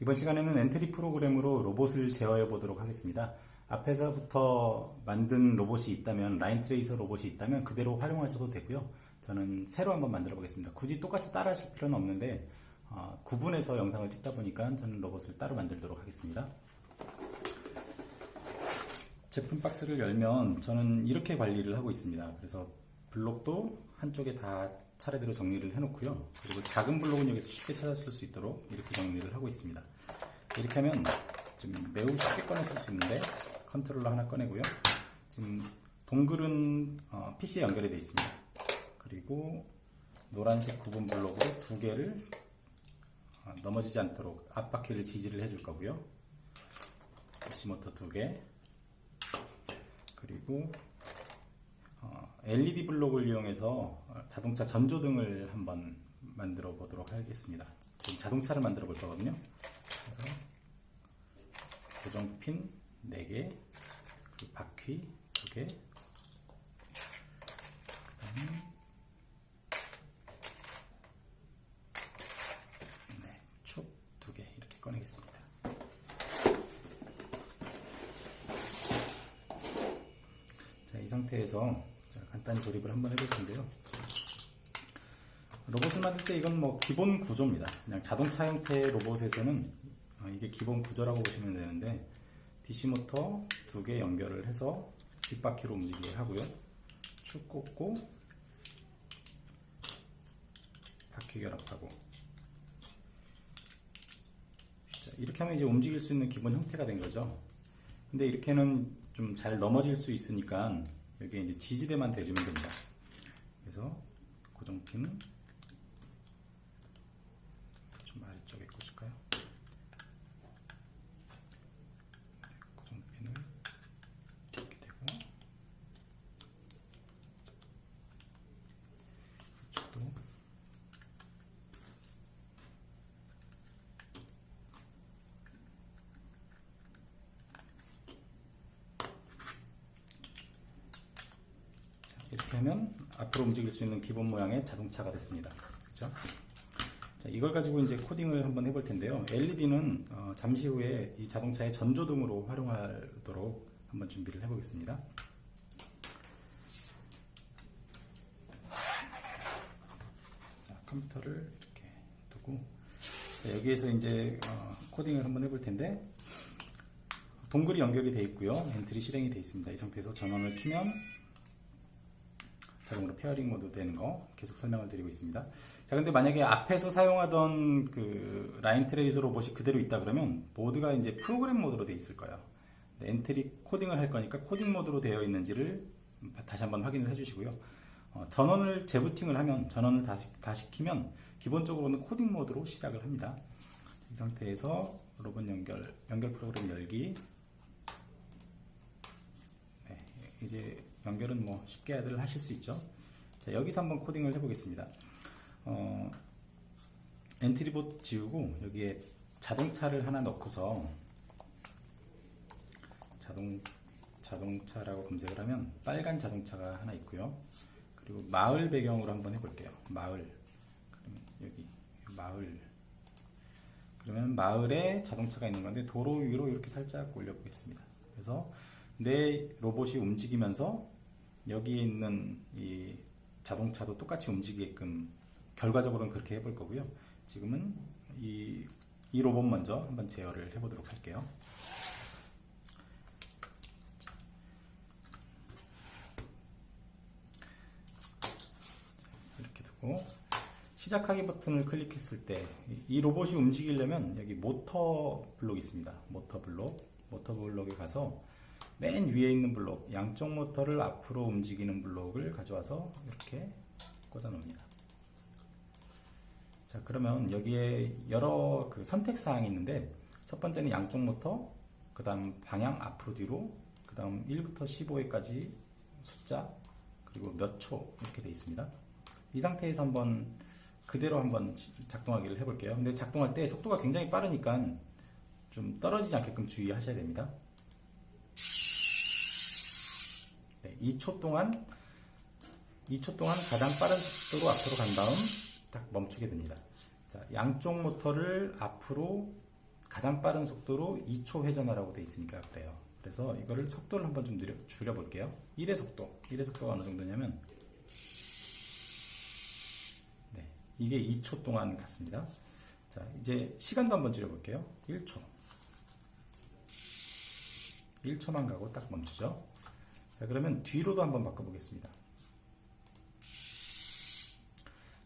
이번 시간에는 엔트리 프로그램으로 로봇을 제어해 보도록 하겠습니다. 앞에서부터 만든 로봇이 있다면 라인 트레이서 로봇이 있다면 그대로 활용하셔도 되고요. 저는 새로 한번 만들어 보겠습니다. 굳이 똑같이 따라 하실 필요는 없는데 어, 구분해서 영상을 찍다 보니까 저는 로봇을 따로 만들도록 하겠습니다. 제품 박스를 열면 저는 이렇게 관리를 하고 있습니다. 그래서 블록도 한쪽에 다 차례대로 정리를 해놓고요. 그리고 작은 블록은 여기서 쉽게 찾았을 수 있도록 이렇게 정리를 하고 있습니다. 이렇게 하면 좀 매우 쉽게 꺼냈을 수 있는데 컨트롤러 하나 꺼내고요. 지금 동글은 어, PC에 연결이 되어 있습니다. 그리고 노란색 구분 블록으로 두 개를 어, 넘어지지 않도록 앞바퀴를 지지를 해줄 거고요. DC 모터 두 개, 그리고 어, LED 블록을 이용해서 어, 자동차 전조등을 한번 만들어 보도록 하겠습니다. 지금 자동차를 만들어 볼 거거든요. 고정핀 4개, 그리고 바퀴 2개, 그다음에 네, 축 2개 이렇게 꺼내겠습니다. 자, 이 상태에서 자, 간단히 조립을 한번 해볼 텐데요. 로봇을 만들 때 이건 뭐 기본 구조입니다. 그냥 자동차 형태의 로봇에서는 어, 이게 기본 구조라고 보시면 되는데 DC 모터 두 개 연결을 해서 뒷바퀴로 움직이게 하고요. 축 꽂고 바퀴 결합하고 자, 이렇게 하면 이제 움직일 수 있는 기본 형태가 된 거죠. 근데 이렇게는 좀 잘 넘어질 수 있으니까 여기에 이제 지지대만 대주면 됩니다. 그래서 고정핀 좀 아래쪽에 꽂을까요? 고정핀을 이렇게 대고 이쪽도 하면 앞으로 움직일 수 있는 기본 모양의 자동차가 됐습니다. 그렇죠? 자, 이걸 가지고 이제 코딩을 한번 해볼 텐데요. LED는 어, 잠시 후에 이 자동차의 전조등으로 활용하도록 한번 준비를 해보겠습니다. 자, 컴퓨터를 이렇게 두고 자, 여기에서 이제 어, 코딩을 한번 해볼 텐데 동글이 연결이 되어 있고요. 엔트리 실행이 되어 있습니다. 이 상태에서 전원을 키면 자동으로 페어링 모드 되는 거 계속 설명을 드리고 있습니다. 자, 근데 만약에 앞에서 사용하던 그 라인 트레이서 로봇이 그대로 있다 그러면 모드가 이제 프로그램 모드로 되어 있을 거예요. 네, 엔트리 코딩을 할 거니까 코딩 모드로 되어 있는지를 다시 한번 확인을 해주시고요. 어, 전원을 재부팅을 하면 전원을 다시 다 시 키면 기본적으로는 코딩 모드로 시작을 합니다. 이 상태에서 로봇 연결 연결 프로그램 열기 네, 이제 연결은 뭐 쉽게들 하실 수 있죠. 자, 여기서 한번 코딩을 해보겠습니다. 어, 엔트리봇 지우고 여기에 자동차를 하나 넣고서 자동 자동차라고 검색을 하면 빨간 자동차가 하나 있고요. 그리고 마을 배경으로 한번 해볼게요. 마을. 여기 마을. 그러면 마을에 자동차가 있는 건데 도로 위로 이렇게 살짝 올려보겠습니다. 그래서 내 로봇이 움직이면서 여기에 있는 이 자동차도 똑같이 움직이게끔 결과적으로는 그렇게 해볼 거고요. 지금은 이, 이 로봇 먼저 한번 제어를 해보도록 할게요. 이렇게 두고 시작하기 버튼을 클릭했을 때 이 로봇이 움직이려면 여기 모터 블록 있습니다. 모터 블록, 모터 블록에 가서 맨 위에 있는 블록, 양쪽 모터를 앞으로 움직이는 블록을 가져와서 이렇게 꽂아 놓습니다. 자, 그러면 여기에 여러 그 선택 사항이 있는데 첫 번째는 양쪽 모터, 그 다음 방향 앞으로 뒤로, 그 다음 1부터 15회까지 숫자, 그리고 몇 초 이렇게 되어 있습니다. 이 상태에서 한번 그대로 한번 작동하기를 해볼게요. 근데 작동할 때 속도가 굉장히 빠르니까 좀 떨어지지 않게끔 주의하셔야 됩니다. 네, 2초 동안 2초 동안 가장 빠른 속도로 앞으로 간 다음 딱 멈추게 됩니다. 자, 양쪽 모터를 앞으로 가장 빠른 속도로 2초 회전하라고 돼 있으니까 그래요. 그래서 이거를 속도를 한번 좀 느려, 줄여볼게요. 1의 속도. 1의 속도가 어느 정도냐면, 네, 이게 2초 동안 갔습니다. 자, 이제 시간도 한번 줄여볼게요. 1초. 1초만 가고 딱 멈추죠. 자, 그러면 뒤로도 한번 바꿔보겠습니다.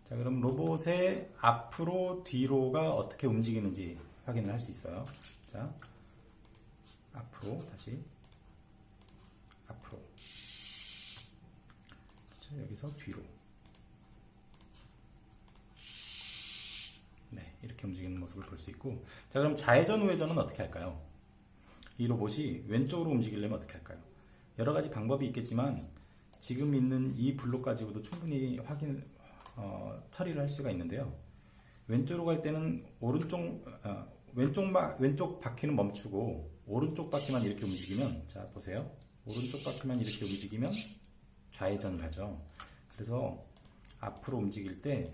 자, 그럼 로봇의 앞으로 뒤로가 어떻게 움직이는지 확인을 할 수 있어요. 자, 앞으로 다시 앞으로. 자, 여기서 뒤로. 네, 이렇게 움직이는 모습을 볼 수 있고. 자, 그럼 좌회전 우회전은 어떻게 할까요? 이 로봇이 왼쪽으로 움직이려면 어떻게 할까요? 여러 가지 방법이 있겠지만 지금 있는 이 블록 가지고도 충분히 확인 어, 처리를 할 수가 있는데요. 왼쪽으로 갈 때는 오른쪽 어, 왼쪽 바, 왼쪽 바퀴는 멈추고 오른쪽 바퀴만 이렇게 움직이면 자 보세요. 오른쪽 바퀴만 이렇게 움직이면 좌회전을 하죠. 그래서 앞으로 움직일 때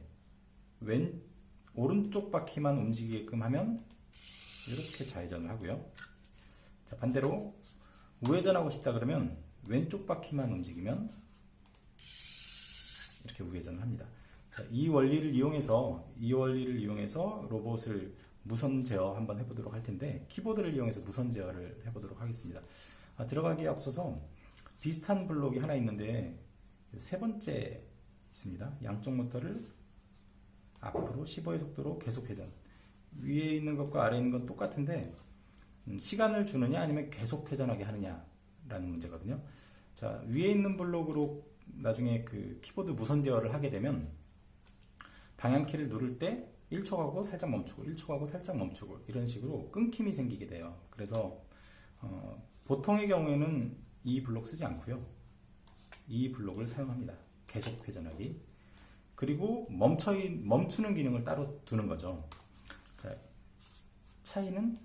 왼 오른쪽 바퀴만 움직이게끔 하면 이렇게 좌회전을 하고요. 자 반대로 우회전하고 싶다 그러면 왼쪽 바퀴만 움직이면 이렇게 우회전을 합니다. 자, 이 원리를 이용해서 이 원리를 이용해서 로봇을 무선 제어 한번 해보도록 할 텐데 키보드를 이용해서 무선 제어를 해보도록 하겠습니다. 아, 들어가기에 앞서서 비슷한 블록이 하나 있는데 세 번째 있습니다. 양쪽 모터를 앞으로 15의 속도로 계속 회전. 위에 있는 것과 아래에 있는 건 똑같은데 음, 시간을 주느냐 아니면 계속 회전하게 하느냐라는 문제거든요. 자 위에 있는 블록으로 나중에 그 키보드 무선 제어를 하게 되면 방향키를 누를 때 1초 가고 살짝 멈추고 1초 가고 살짝 멈추고 이런 식으로 끊김이 생기게 돼요. 그래서 어, 보통의 경우에는 이 블록 쓰지 않고요. 이 블록을 사용합니다. 계속 회전하기. 그리고 멈춰 멈추는 기능을 따로 두는 거죠. 자, 차이는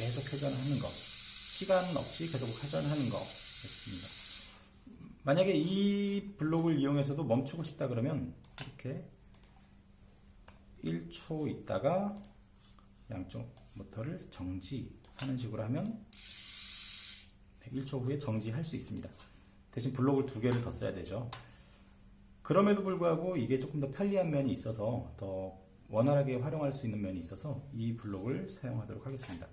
계속 회전하는 거, 시간 없이 계속 회전하는 거 있습니다. 만약에 이 블록을 이용해서도 멈추고 싶다 그러면 이렇게 1초 있다가 양쪽 모터를 정지하는 식으로 하면 1초 후에 정지할 수 있습니다. 대신 블록을 두 개를 더 써야 되죠. 그럼에도 불구하고 이게 조금 더 편리한 면이 있어서 더 원활하게 활용할 수 있는 면이 있어서 이 블록을 사용하도록 하겠습니다.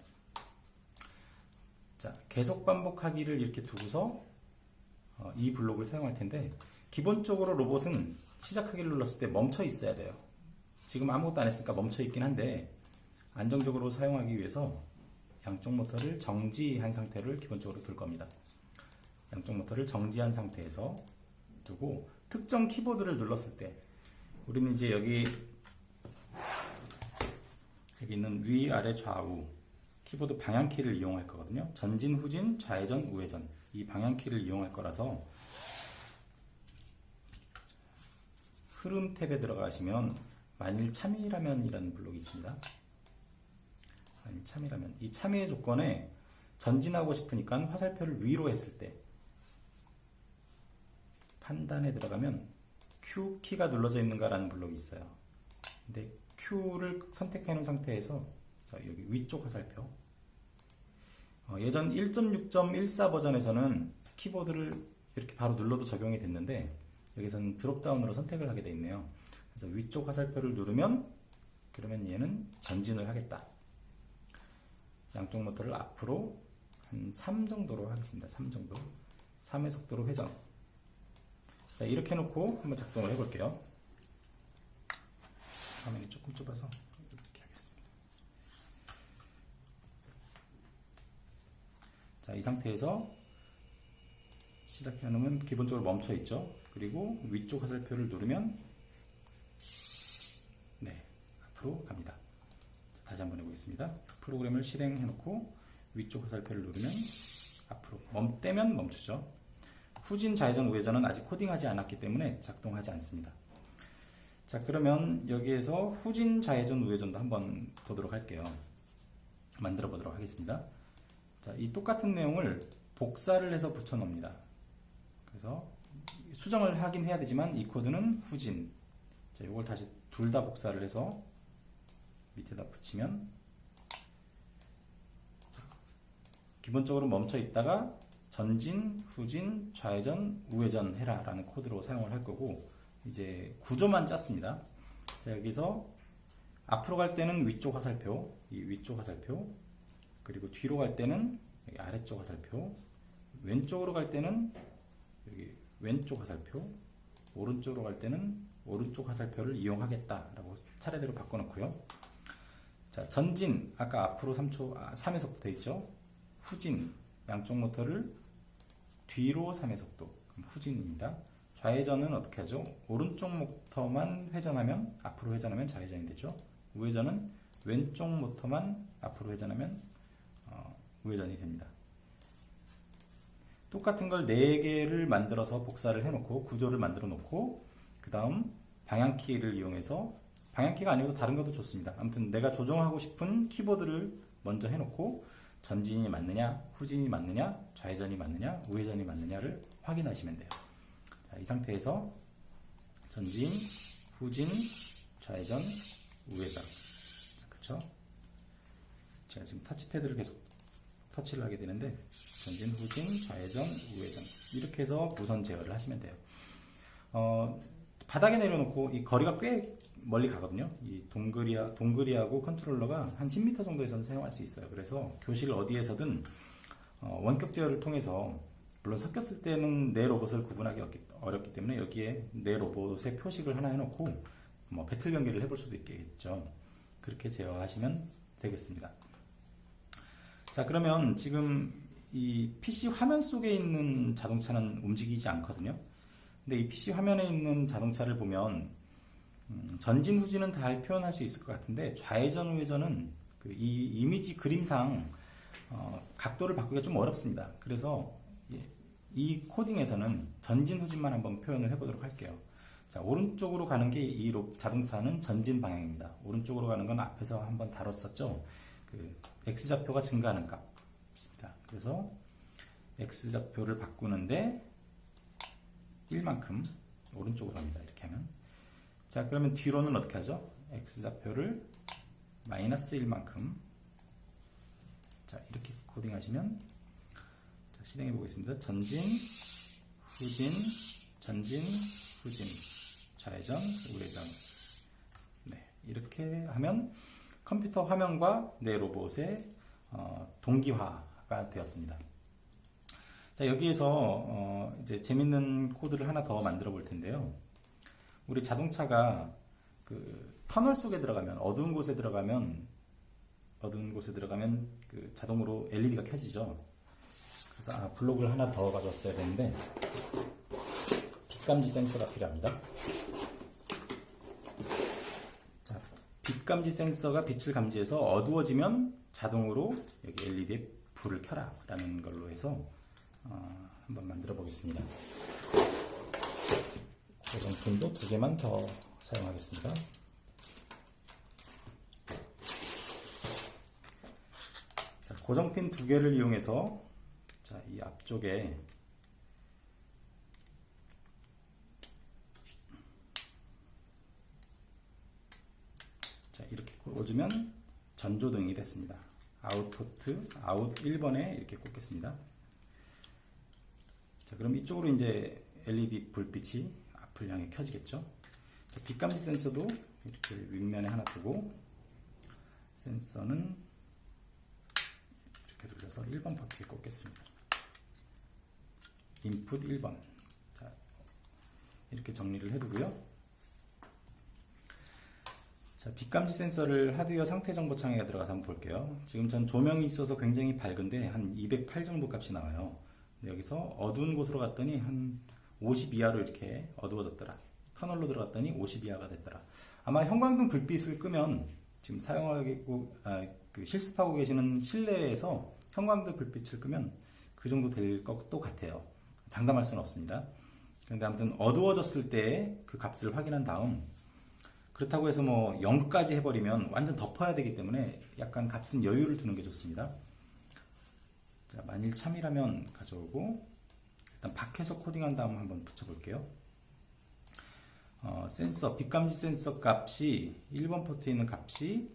자, 계속 반복하기를 이렇게 두고서 어, 이 블록을 사용할 텐데 기본적으로 로봇은 시작하기를 눌렀을 때 멈춰 있어야 돼요. 지금 아무것도 안 했으니까 멈춰 있긴 한데 안정적으로 사용하기 위해서 양쪽 모터를 정지한 상태를 기본적으로 둘 겁니다. 양쪽 모터를 정지한 상태에서 두고 특정 키보드를 눌렀을 때 우리는 이제 여기 여기 있는 위, 아래, 좌우 키보드 방향키를 이용할 거거든요. 전진, 후진, 좌회전, 우회전 이 방향키를 이용할 거라서 흐름 탭에 들어가시면 만일 참이라면이라는 블록이 있습니다. 만일 참이라면 이 참여의 조건에 전진하고 싶으니까 화살표를 위로 했을 때 판단에 들어가면 Q 키가 눌러져 있는가라는 블록이 있어요. 근데 Q를 선택해 놓은 상태에서 자, 여기 위쪽 화살표 어, 예전 1.6.14 버전에서는 키보드를 이렇게 바로 눌러도 적용이 됐는데 여기서는 드롭다운으로 선택을 하게 되어 있네요. 그래서 위쪽 화살표를 누르면 그러면 얘는 전진을 하겠다. 양쪽 모터를 앞으로 한 3 정도로 하겠습니다. 3 정도. 3의 속도로 회전. 자, 이렇게 해놓고 한번 작동을 해볼게요. 화면이 조금 좁아서 이렇게 하겠습니다. 자, 이 상태에서 시작해 놓으면 기본적으로 멈춰 있죠. 그리고 위쪽 화살표를 누르면 네, 앞으로 갑니다. 다시 한번 해보겠습니다. 프로그램을 실행해 놓고 위쪽 화살표를 누르면 앞으로 멈 떼면 멈추죠. 후진, 좌회전, 우회전은 아직 코딩하지 않았기 때문에 작동하지 않습니다. 자, 그러면 여기에서 후진, 좌회전, 우회전도 한번 보도록 할게요. 만들어 보도록 하겠습니다. 자, 이 똑같은 내용을 복사를 해서 붙여 놓습니다. 그래서 수정을 하긴 해야 되지만 이 코드는 후진. 자, 이걸 다시 둘 다 복사를 해서 밑에다 붙이면 기본적으로 멈춰 있다가 전진, 후진, 좌회전, 우회전 해라 라는 코드로 사용을 할 거고 이제 구조만 짰습니다. 자, 여기서 앞으로 갈 때는 위쪽 화살표, 이 위쪽 화살표, 그리고 뒤로 갈 때는 여기 아래쪽 화살표, 왼쪽으로 갈 때는 여기 왼쪽 화살표, 오른쪽으로 갈 때는 오른쪽 화살표를 이용하겠다라고 차례대로 바꿔놓고요. 자, 전진 아까 앞으로 3초 아, 3의 속도 돼 있죠. 후진 양쪽 모터를 뒤로 3의 속도 후진입니다. 좌회전은 어떻게 하죠? 오른쪽 모터만 회전하면 앞으로 회전하면 좌회전이 되죠. 우회전은 왼쪽 모터만 앞으로 회전하면 어, 우회전이 됩니다. 똑같은 걸 4개를 만들어서 복사를 해놓고 구조를 만들어 놓고 그 다음 방향키를 이용해서 방향키가 아니어도 다른 것도 좋습니다. 아무튼 내가 조정하고 싶은 키보드를 먼저 해놓고 전진이 맞느냐, 후진이 맞느냐, 좌회전이 맞느냐, 우회전이 맞느냐를 확인하시면 돼요. 자, 이 상태에서 전진, 후진, 좌회전, 우회전. 그쵸? 제가 지금 터치패드를 계속 터치를 하게 되는데 전진, 후진, 좌회전, 우회전 이렇게 해서 무선 제어를 하시면 돼요. 어, 바닥에 내려놓고 이 거리가 꽤 멀리 가거든요. 이 동그리하, 동그리하고 컨트롤러가 한 10m 정도에서는 사용할 수 있어요. 그래서 교실 어디에서든 어, 원격 제어를 통해서 물론 섞였을 때는 내 로봇을 구분하기 어렵기 때문에 여기에 내 로봇의 표식을 하나 해놓고 뭐 배틀 경기를 해볼 수도 있겠죠. 그렇게 제어하시면 되겠습니다. 자 그러면 지금 이 PC 화면 속에 있는 자동차는 움직이지 않거든요. 근데 이 PC 화면에 있는 자동차를 보면 음, 전진 후진은 잘 표현할 수 있을 것 같은데 좌회전 우회전은 그 이 이미지 그림상 어, 각도를 바꾸기가 좀 어렵습니다. 그래서 이, 이 코딩에서는 전진 후진만 한번 표현을 해보도록 할게요. 자 오른쪽으로 가는 게 이 자동차는 전진 방향입니다. 오른쪽으로 가는 건 앞에서 한번 다뤘었죠. 그 x 좌표가 증가하는 값입니다. 그래서 x 좌표를 바꾸는데 1만큼 오른쪽으로 갑니다. 이렇게 하면 자 그러면 뒤로는 어떻게 하죠? x좌표를 마이너스 1만큼 자 이렇게 코딩하시면 자, 실행해 보겠습니다. 전진 후진 전진 후진 좌회전 우회전 네 이렇게 하면 컴퓨터 화면과 내 로봇의 어, 동기화가 되었습니다. 자 여기에서 어, 이제 재밌는 코드를 하나 더 만들어 볼 텐데요. 우리 자동차가 그 터널 속에 들어가면 어두운 곳에 들어가면 어두운 곳에 들어가면 그 자동으로 LED가 켜지죠. 그래서 아, 블록을 하나 더 가져왔어야 되는데 빛감지 센서가 필요합니다. 자, 빛감지 센서가 빛을 감지해서 어두워지면 자동으로 여기 LED에 불을 켜라 라는 걸로 해서 어, 한번 만들어 보겠습니다. 고정핀도 두 개만 더 사용하겠습니다. 자, 고정핀 두 개를 이용해서 자, 이 앞쪽에 자, 꽂으면 전조등이 됐습니다. 아웃포트 아웃 1번에 이렇게 꽂겠습니다. 자, 그럼 이쪽으로 이제 LED 불빛이 앞을 향해 켜지겠죠. 빛감지 센서도 이렇게 윗면에 하나 두고 센서는 이렇게 돌려서 1번 버튼에 꽂겠습니다. 인풋 1번 자, 이렇게 정리를 해두고요. 자, 빛감지 센서를 하드웨어 상태 정보 창에 들어가서 한번 볼게요. 지금 전 조명이 있어서 굉장히 밝은데 한 208 정도 값이 나와요. 여기서 어두운 곳으로 갔더니 한 50 이하로 이렇게 어두워졌더라. 터널로 들어갔더니 50 이하가 됐더라. 아마 형광등 불빛을 끄면 지금 사용하고 아, 그 실습하고 계시는 실내에서 형광등 불빛을 끄면 그 정도 될 것도 같아요. 장담할 수는 없습니다. 그런데 아무튼 어두워졌을 때 그 값을 확인한 다음 그렇다고 해서 뭐 0까지 해버리면 완전 덮어야 되기 때문에 약간 값은 여유를 두는 게 좋습니다. 자, 만일 참이라면 가져오고 일단 밖에서 코딩한 다음 한번 붙여볼게요. 어, 센서, 빛감지 센서 값이 1번 포트에 있는 값이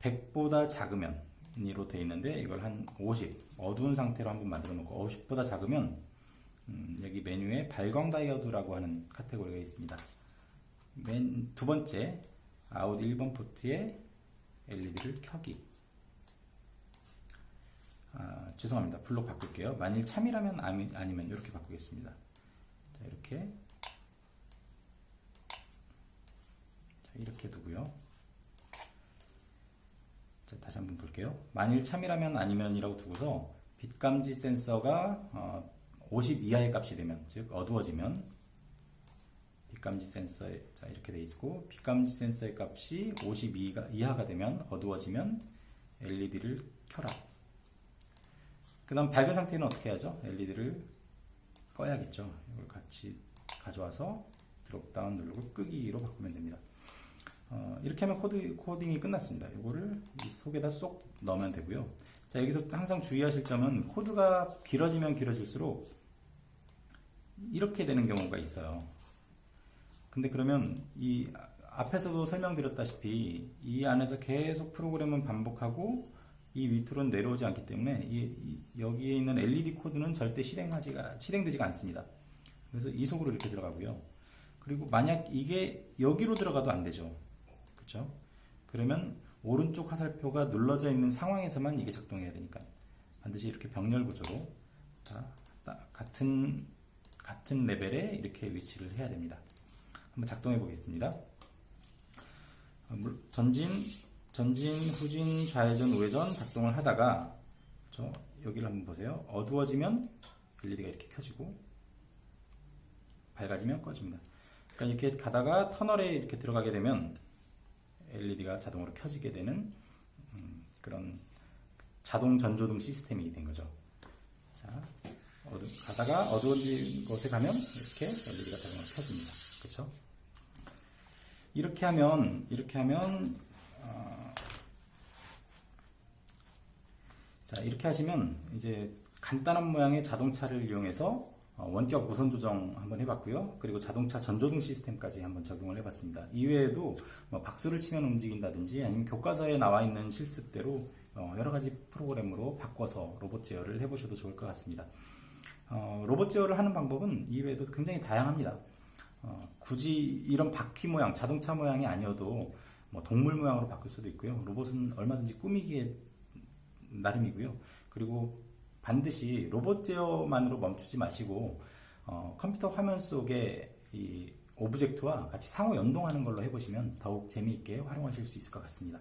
100보다 작으면 으로 되어 있는데 이걸 한 50 어두운 상태로 한번 만들어 놓고 50보다 작으면 음, 여기 메뉴에 발광 다이오드라고 하는 카테고리가 있습니다. 맨 두 번째 아웃 1번 포트에 LED를 켜기. 아, 죄송합니다. 블록 바꿀게요. 만일 참이라면 아니, 아니면 이렇게 바꾸겠습니다. 자, 이렇게 자, 이렇게 두고요. 자, 다시 한번 볼게요. 만일 참이라면 아니면 이라고 두고서 빛 감지 센서가 어, 50 이하의 값이 되면 즉 어두워지면 빛감지 센서에 자 이렇게 돼 있고 빛감지 센서의 값이 52 이하가 되면 어두워지면 LED를 켜라. 그 다음 밝은 상태는 어떻게 하죠? LED를 꺼야겠죠. 이걸 같이 가져와서 드롭다운 누르고 끄기로 바꾸면 됩니다. 어, 이렇게 하면 코드, 코딩이 끝났습니다. 이거를 이 속에다 쏙 넣으면 되고요. 자 여기서 항상 주의하실 점은 코드가 길어지면 길어질수록 이렇게 되는 경우가 있어요. 근데 그러면 이 앞에서도 설명드렸다시피 이 안에서 계속 프로그램은 반복하고 이 밑으로는 내려오지 않기 때문에 이, 이, 여기에 있는 LED 코드는 절대 실행하지가 실행되지가 않습니다. 그래서 이 속으로 이렇게 들어가고요. 그리고 만약 이게 여기로 들어가도 안 되죠. 그렇죠? 그러면 오른쪽 화살표가 눌러져 있는 상황에서만 이게 작동해야 되니까 반드시 이렇게 병렬 구조로 다, 다 같은 같은 레벨에 이렇게 위치를 해야 됩니다. 한번 작동해 보겠습니다. 어, 전진, 전진, 후진, 좌회전, 우회전 작동을 하다가 저 여기를 한번 보세요. 어두워지면 LED가 이렇게 켜지고 밝아지면 꺼집니다. 그러니까 이렇게 가다가 터널에 이렇게 들어가게 되면 LED가 자동으로 켜지게 되는 음, 그런 자동 전조등 시스템이 된 거죠. 자, 어두, 가다가 어두워진 곳에 가면 이렇게 LED가 자동으로 켜집니다. 그렇죠? 이렇게 하면 이렇게 하면 어, 자 이렇게 하시면 이제 간단한 모양의 자동차를 이용해서 어, 원격 무선 조정 한번 해봤고요. 그리고 자동차 전조등 시스템까지 한번 적용을 해봤습니다. 이외에도 뭐 박수를 치면 움직인다든지 아니면 교과서에 나와 있는 실습대로 어, 여러 가지 프로그램으로 바꿔서 로봇 제어를 해보셔도 좋을 것 같습니다. 어, 로봇 제어를 하는 방법은 이외에도 굉장히 다양합니다. 어, 굳이 이런 바퀴 모양, 자동차 모양이 아니어도 뭐 동물 모양으로 바꿀 수도 있고요. 로봇은 얼마든지 꾸미기에 나름이고요. 그리고 반드시 로봇 제어만으로 멈추지 마시고 어, 컴퓨터 화면 속에 이 오브젝트와 같이 상호 연동하는 걸로 해보시면 더욱 재미있게 활용하실 수 있을 것 같습니다.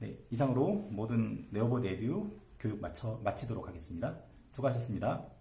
네, 이상으로 모든 네오봇 에듀 교육 마쳐, 마치도록 하겠습니다. 수고하셨습니다.